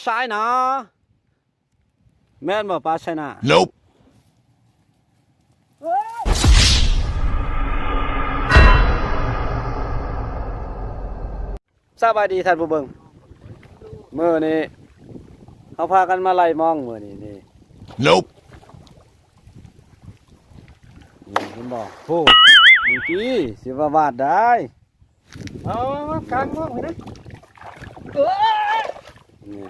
ใช่นะแม่นบ่ปลาใช่นะ Nope. สบายดีท่านผู้เบิ่งมื้อนี้เขาพากันมาไล่มองมื้อนี้นี่ Nope. นี่เพิ่นบอกโอ้มีกี้สิว่าวาดได้ เอากลางม่วงเลยนะ นี่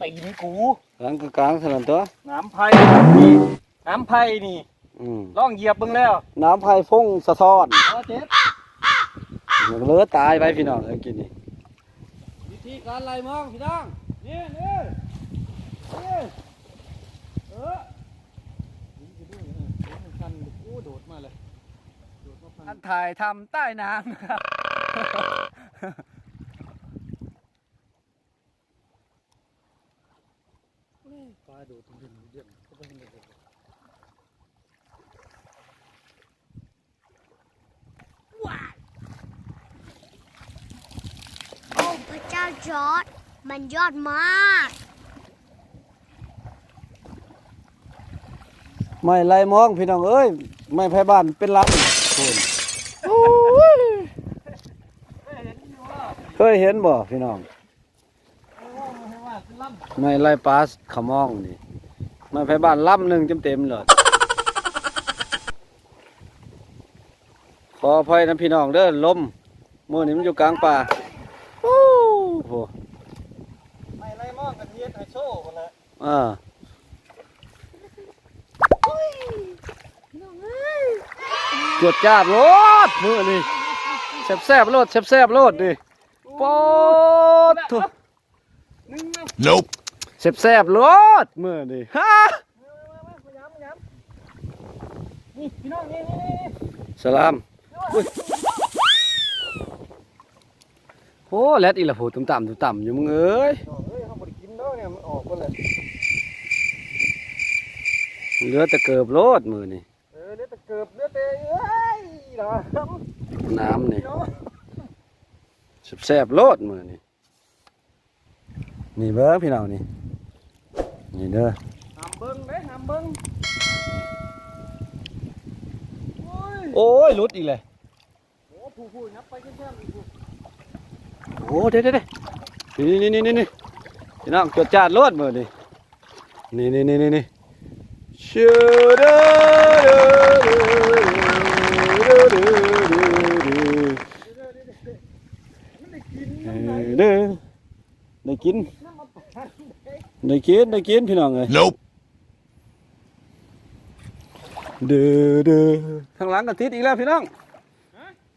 ตีนกูกลางก็กลางเท่านั้นตัวน้ำไผ่นี่น้ำไผ่นี่อืมลองเหยียบเบิ่งแล้วน้ำไผ่ฟงสะท้อนเอาเจ็บเหลือตายไปพี่น้องเอ้ยกินนี่วิธีการไล่มองพี่น้องนี่นี่นี่เออนี่จะดูเออมันคันโอ้โดดมาเลยโดดมาพัอันนถ่ายทำใต้น้ำครับ ปลาโด ดถึงเดือดก็ไปเห็นเลยโอ้พระเจ้าจอร์ดมันยอดมาก ไม่ไล่มองพี่น้องเอ้ย ไม่ไผบ้านเป็นลำคุณเคยเห็นบ่พี่น้อง ไม่ไล่ปลาขะมองนี่ ม่ไผบ้านลำหนึ่งเต็มเลยขออภัยนะพี่น้องเด้อลมมือนี้มันอยู่กลางป่าโอ้โหไม่ไล่มองกันเฮ็ดให้โซ่คนละอ่าจวดจ้าดโลดมือนี้แซ่บโลดแซ่บโลดดิปอดโถ หนึ่งนะ Nope. แซ่บๆโลดมื้อนี้ฮะมาย้ำมาย้ำนี่พี่น้องนี่นี่นี่สลามอุ้ยโอ้แลดอีละโหตุ้มต่ำตุ้มต่ำอยู่มึงเอ้ยน้องเอ้ยเขาบ่ได้กินเด้อเนี่ยมันออกไปเลยเหลือแต่เกิบโลดมื้อนี้เออเลือดตะเกือบเลือดเตะเอ้ยเหรอน้ำนี่พี่น้องแซ่บๆโลดมื้อนี้นี่เบิ่งพี่น้องนี่ นี่เด้อหามเบิ้งเด้หามเบิ้งโอ้ยโอ้ยหลุดอีกเลยโอ้ผู้ผู้นับไปแค่ๆผู้โอ้เด้เด้เด้นี่นี่นี่นี่นี่พี่น้องจดจาดรถมือนี่นี่นี่นี่นี่นี่ชูเด้อเด้อเด้อเด้อเด้อเด้อเด้อได้กิน ได้กินได้กินพี่น้องเอ้ย Nope. เด้อเด้อทางหลังก็ติดอีกแล้วพี่น้อง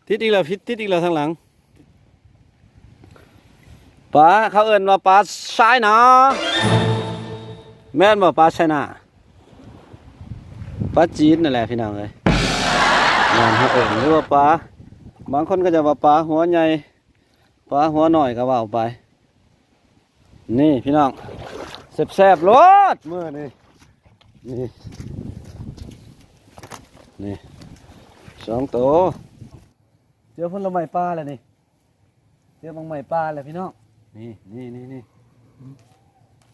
ติดอีกแล้วพิดติดอีกแล้วทางหลังปลาเขาเอิ้นว่าปลาสายนาแม่นบ่ปลาสายนาปลาจีนนั่นแหละพี่น้องเอ้ยงานเขาเอิ้นหรือว่าปลาบางคนก็จะว่าปลาหัวใหญ่ปลาหัวหน่อยก็ว่าไป นี่พี่น้อง แซ่บๆรสมื้อนี่นี่นี่สองตัวเจอผลไม้ปลาแล้วนี่เจอบางไม้ปลาแล้วพี่น้องนี่นี่นี่นี่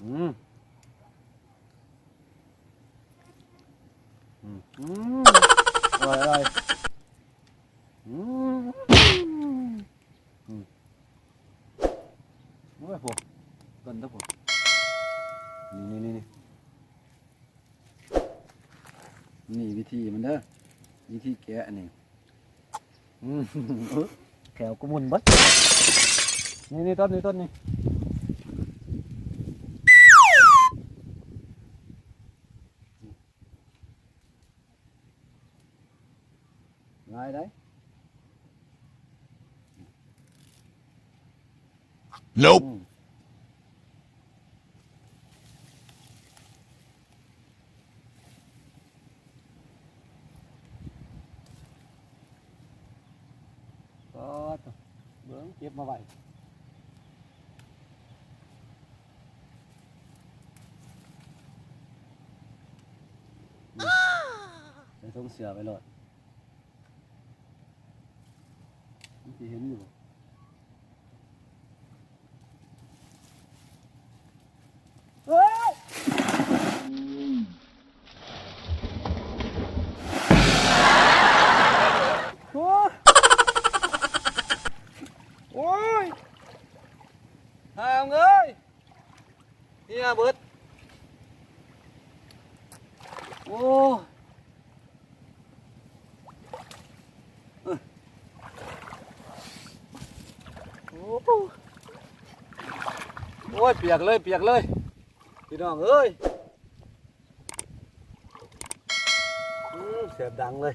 อืมอืมอืมอร่อยอร่อยอืมอืมโอ้ยพวกต้นตะพวก นี่นี่นี่นี่นี่วิธีมันเด้อวิธีแกะนี่อืมเอ้อแขวก็มุนเบัดนี่นี่ต้นนี่ต้นนี่ลายได้ Nope. อืมก็ เบิ้งเก็บมาไว้ใส่ถุงเสือไปโหลดมันสิเห็นอยู่บ่เนี่ย เบิดโอ้เอ้ยโอ้โอ้ยเปียกเลยเปียกเลยพี่น้องเอ้ยอืมเสียบดังเลย